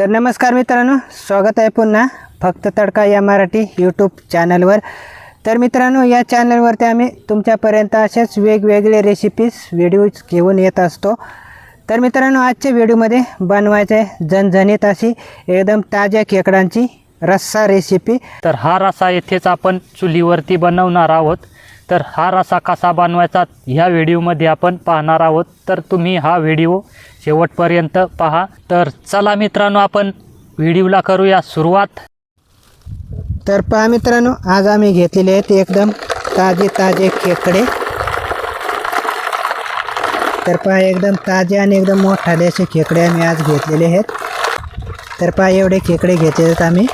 तर नमस्कार मित्रांनो स्वागत आहे पुन्हा फक्त तडका या मराठी यूट्यूब चॅनलवर तर मित्रांनो या चॅनलवरती आम्ही तुमच्यापर्यंत असेच वेगवेगळे रेसिपीज व्हिडिओज घेऊन येत असतो. तर मित्रांनो आजच्या व्हिडिओमध्ये बनवायचं आहे झणझणीत अशी एकदम ताज्या खेकडांची रस्सा रेसिपी तर हा रस्सा येथेच आपण चुलीवरती बनवणार आहोत. तर हा रस्सा कसा बनवायचा ह्या व्हिडिओमध्ये आपण पाहणार आहोत. तर तुम्ही हा व्हिडिओ शेवटपर्यंत पहा. तर चला मित्रांनो आपण व्हिडिओला करूया सुरुवात. तर पहा मित्रांनो आज आम्ही घेतलेले आहेत एकदम ताजे ताजे खेकडे. तर पहा एकदम ताजे आणि एकदम मोठाले असे खेकडे आम्ही आज घेतलेले आहेत. तर पहा एवढे खेकडे घेतले आहेत आम्ही.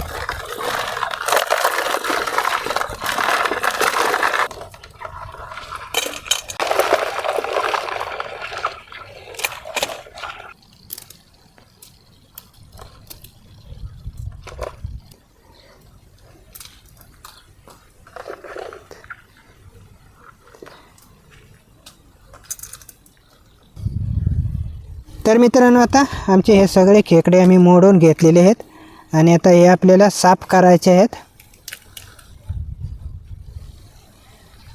तर मित्रांनो आता आमचे हे सगळे खेकडे आम्ही मोडून घेतलेले आहेत आणि आता हे आपल्याला साफ करायचे आहेत.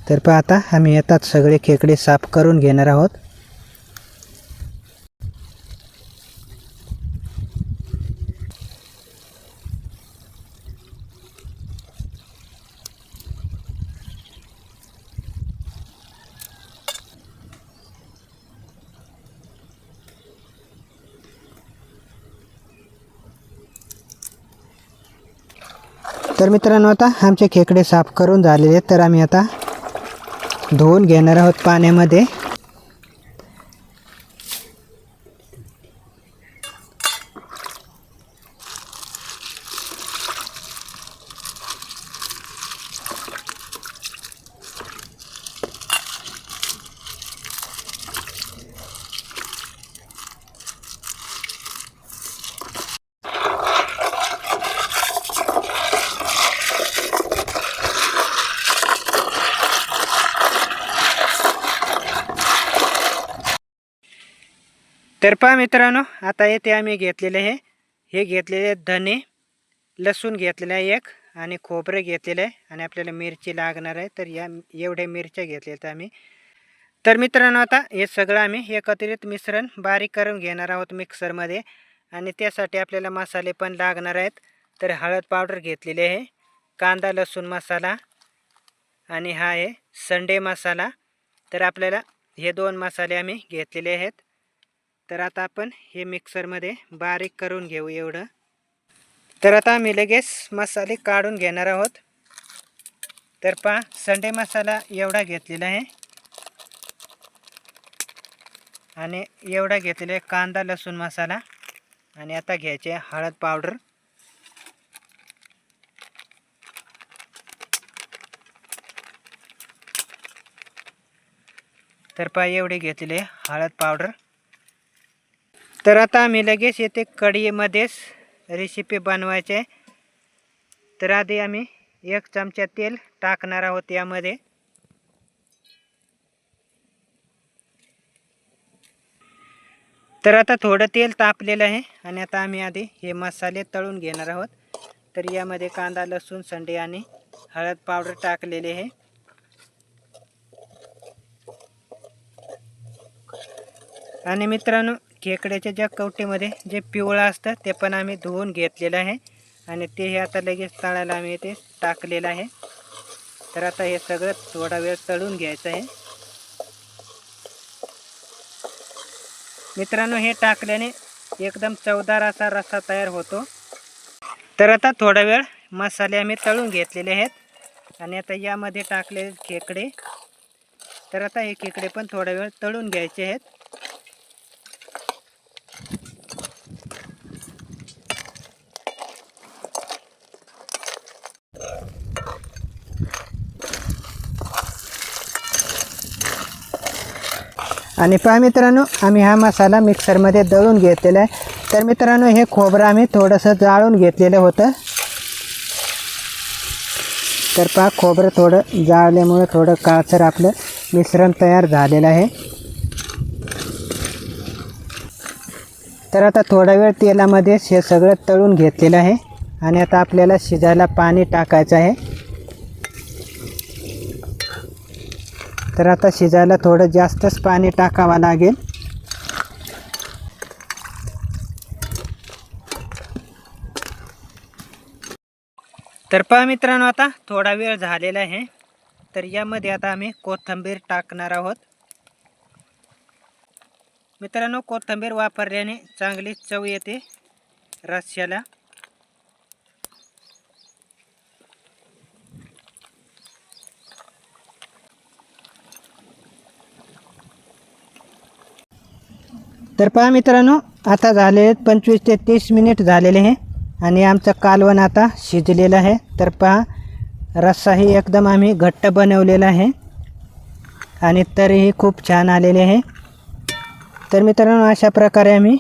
तर पहा आता आम्ही येतात सगळे खेकडे साफ करून घेणार आहोत. तर मित्रांनो आता आमचे खेकडे साफ करून झालेले आहेत. तर आम्ही आता धुवून घेणार आहोत पाण्यामध्ये. तर पहा मित्रांनो आता येथे आम्ही घेतलेले आहे. हे घेतलेले धने लसूण घेतलेलं आहे एक आणि खोबरं घेतलेलं आहे आणि आपल्याला मिरची लागणार आहे. तर या एवढ्या मिरच्या घेतलेल्या आहेत आम्ही. तर मित्रांनो आता हे सगळं आम्ही एकत्रित मिश्रण बारीक करून घेणार आहोत मिक्सरमध्ये आणि त्यासाठी आपल्याला मसाले पण लागणार आहेत. तर हळद पावडर घेतलेली आहे कांदा लसूण मसाला आणि हा आहे संडे मसाला. तर आपल्याला हे दोन मसाले आम्ही घेतलेले आहेत. तर आता आपण हे मिक्सरमध्ये बारीक करून घेऊ एवढं. तर आता आम्ही लगेच मसाले काढून घेणार आहोत. तर पहा संडे मसाला एवढा घेतलेला आहे. आणि एवढा घेतलेला आहे कांदा लसूण मसाला. आणि आता घ्यायचे हळद पावडर. तर पहा एवढे घेतलेले हळद पावडर. तर आता आम्ही लगेच येथे कढीमध्येच रेसिपी बनवायचे. आहे. तर आधी आम्ही एक चमचा तेल टाकणार आहोत यामध्ये. तर आता थोडं तेल तापलेलं आहे आणि आता आम्ही आधी हे मसाले तळून घेणार आहोत. तर यामध्ये कांदा लसूण संडे आणि हळद पावडर टाकलेले आहे. आणि मित्रांनो खेकड्याच्या ज्या कवटीमध्ये जे पिवळं असतं ते पण आम्ही धुवून घेतलेलं आहे. आणि ते हे आता लगेच तळायला आम्ही ते टाकलेलं आहे. तर आता हे सगळं थोडा वेळ तळून घ्यायचं आहे. मित्रांनो हे टाकल्याने एकदम चवदार असा रस्सा तयार होतो. तर आता थोडा वेळ मसाले आम्ही तळून घेतलेले आहेत. आणि आता यामध्ये टाकले खेकडे तर आता हे खेकडे पण थोडा वेळ तळून घ्यायचे आहेत. आणि पहा मित्रांनो आम्ही हा मसाला मिक्सरमध्ये दळून घेतलेला आहे. तर मित्रांनो हे खोबरं आम्ही थोडंसं जाळून घेतलेलं होतं. तर पहा खोबरं थोडं जाळल्यामुळे थोडं काळसर आपलं मिश्रण तयार झालेलं आहे. तर आता थोडा वेळ तेलामध्येच हे सगळं तळून घेतलेलं आहे. आणि आता आपल्याला शिजायला पाणी टाकायचं आहे. तर आता शिजायला थोडं जास्तच पाणी टाकावं लागेल. तर पहा मित्रांनो आता थोडा वेळ झालेला आहे. तर यामध्ये आता आम्ही कोथिंबीर टाकणार आहोत. मित्रांनो कोथिंबीर वापरल्याने चांगली चव येते रश्श्याला तर पहा मित्रांनो आता झाले आहेत पंचवीस ते तीस मिनिट झालेले आहे आणि आमचं कालवण आता शिजलेलं आहे. तर पहा रस्साही एकदम आम्ही घट्ट बनवलेला आहे आणि तरीही खूप छान आलेले आहे. तर मित्रांनो अशा प्रकारे आम्ही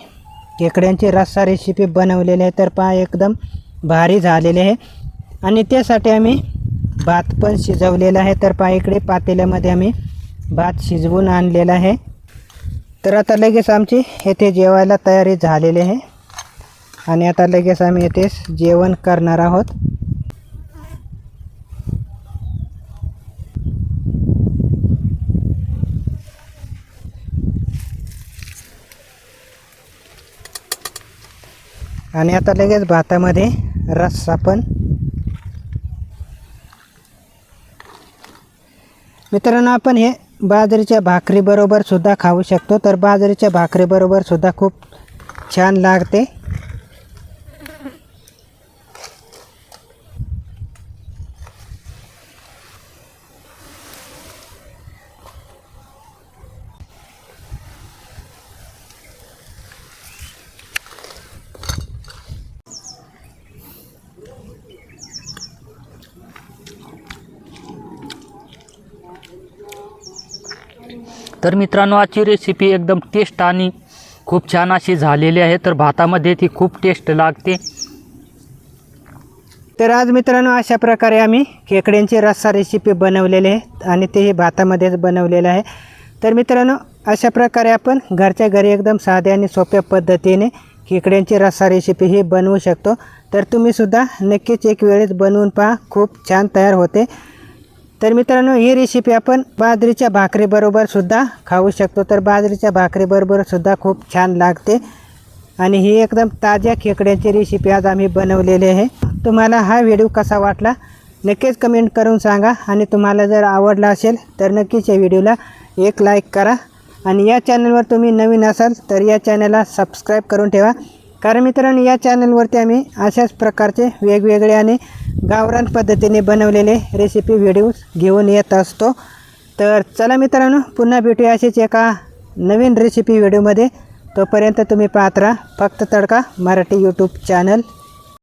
खेकड्यांची रस्सा रेसिपी बनवलेली आहे. तर पहा एकदम भारी झालेले आहे. आणि त्यासाठी आम्ही भात पण शिजवलेला आहे. तर पहा इकडे पातेल्यामध्ये आम्ही भात शिजवून आणलेला आहे. तर आता लगेच आमची येथे जेवायला तयारी झालेली आहे. आणि आता लगेच आम्ही येथे जेवण करणार आहोत. आणि आता लगेच भातामध्ये रस्सा पण मित्रांनो आपण हे बाजरीच्या भाकरीबरोबर सुद्धा खाऊ शकतो. तर बाजरीच्या भाकरीबरोबर सुद्धा खूप छान लागते. तर मित्रांनो आजची रेसिपी एकदम टेस्ट आणि खूप छान अशी झालेली आहे. तर भातामध्ये ती खूप टेस्ट लागते. तर आज मित्रांनो अशा प्रकारे आम्ही खेकड्यांची रस्सा रेसिपी बनवलेली आहे आणि तेही भातामध्येच बनवलेलं आहे. तर मित्रांनो अशा प्रकारे आपण घरच्या घरी एकदम साध्या आणि सोप्या पद्धतीने खेकड्यांची रस्सा रेसिपी ही बनवू शकतो. तर तुम्हीसुद्धा नक्कीच एक वेळेस बनवून पहा. खूप छान तयार होते. तर मित्रांनो ही रेसिपी आपण बाजरीच्या भाकरीबरोबर सुद्धा खाऊ शकतो. तर बाजरीच्या भाकरीबरोबर सुद्धा खूप छान लागते. आणि ही एकदम ताज्या खेकड्याची रेसिपी आज आम्ही बनवलेली आहे. तुम्हाला हा व्हिडिओ कसा वाटला नक्कीच कमेंट करून सांगा. आणि तुम्हाला जर आवडला असेल तर नक्कीच या व्हिडिओला एक लाईक करा. आणि या चॅनलवर तुम्ही नवीन असाल तर या चॅनलला सबस्क्राईब करून ठेवा. कारण मित्रांनो या चॅनलवरती आम्ही अशाच प्रकारचे वेगवेगळे आणि गावरान पद्धतीने बनवलेले रेसिपी व्हिडिओज घेऊन येत असतो. तर चला मित्रांनो पुन्हा भेटूया अशीच एका नवीन रेसिपी व्हिडिओमध्ये तोपर्यंत तुम्ही पाहत राहा. फक्त तडका मराठी यूट्यूब चॅनल